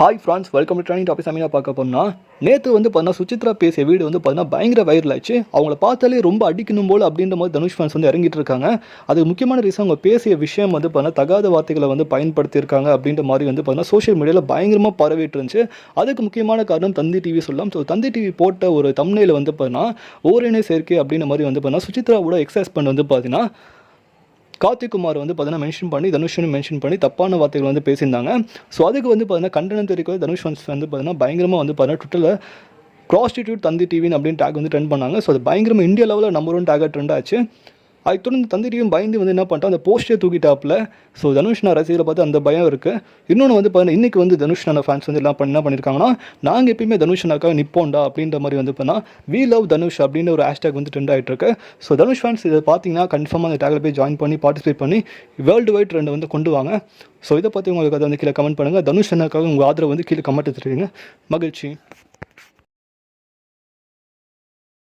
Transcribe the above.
Hi friends welcome to training topic Sameena பார்க்க போனா நேற்று வந்து பார்த்தீங்கன்னா சுச்சித்ரா பேசிய வீடு வந்து பார்த்தீங்கன்னா பயங்கர வைரல் ஆச்சு அவங்கள பார்த்தாலே ரொம்ப அடிக்கணும் போல் அப்படின்ற மாதிரி தனுஷ் ஃபேன்ஸ் வந்து இறங்கிட்டு இருக்காங்க. அதுக்கு முக்கியமான ரீசன் அவங்க பேசிய விஷயம் வந்து பார்த்தீங்கன்னா தகாத வார்த்தைகளை வந்து பயன்படுத்தியிருக்காங்க அப்படின்ற மாதிரி வந்து பார்த்தீங்கன்னா சோஷியல் மீடியாவில் பயங்கரமாக பரவிட்டு இருந்துச்சு. அதுக்கு முக்கியமான காரணம் தந்தி டிவி சொல்லலாம். ஸோ தந்தி டிவி போட்ட ஒரு தம்னையில் வந்து பார்த்தீங்கன்னா ஓரினை சேர்க்கை அப்படின்ற மாதிரி வந்து பார்த்தீங்கன்னா சுச்சித்ராவோட எக்ஸஸ் பண்ண வந்து பார்த்தீங்கன்னா கார்த்திகுமார் வந்து பார்த்தீங்கன்னா மென்ஷன் பண்ணி தனுஷ்னு மென்ஷன் பண்ணி தப்பான வார்த்தைகள் வந்து பேசியிருந்தாங்க. ஸோ அதுக்கு வந்து பார்த்தீங்கன்னா கண்டனம் தெரிவிக்க தனுஷ் fans வந்து பார்த்தீங்கன்னா பயங்கரமாக வந்து பார்த்தீங்கன்னா ட்விட்டரில் ப்ராஸ்டிடியூட் தந்தி டிவின்னு அப்படின்னு டேக் வந்து ட்ரெண்ட் பண்ணாங்க. ஸோ அது பயங்கரமாக இந்தியா லெவலில் நம்பர் ஒன் டேக்காக ட்ரெண்ட் ஆச்சு. அதை தொடர்ந்து தந்திரியும் பயந்து வந்து என்ன பண்ணிட்டோம் அந்த போஸ்டே தூக்கிட்டாப்பில். ஸோ தனுஷ் நான் ரசிகரை பார்த்து அந்த பயம் இருக்குது இன்னொன்று வந்து பார்த்தீங்கன்னா இன்றைக்கி வந்து தனுஷ் நான் ஃபேன்ஸ் வந்து எல்லாம் பண்ண என்ன பண்ணியிருக்காங்கன்னா நாங்கள் எப்பயுமே தனுஷ் அண்ணாக்காக நிப்போண்டா அப்படின்ற மாதிரி வந்து பண்ணால் வி லவ் தனுஷ் அப்படின்னு ஒரு ஹேஷ்டேக் வந்து ட்ரெண்ட் ஆகிட்டு இருக்கு. ஸோ தனுஷ் ஃபேன்ஸ் இதை பார்த்தீங்கன்னா கன்ஃபார்மாக அந்த டேக்கில் போய் ஜாயின் பண்ணி பார்ட்டிசிபேட் பண்ணி வேர்ல்டு வைட் ட்ரெண்டை வந்து கொண்டு வாங்க. ஸோ இதை பற்றி உங்களுக்கு அதை வந்து கீழே கமெண்ட் பண்ணுங்கள் தனுஷ் அண்ணாக்காக உங்கள் ஆதரவு வந்து கீழே கமெண்ட் எடுத்துருக்கீங்க மகிழ்ச்சி.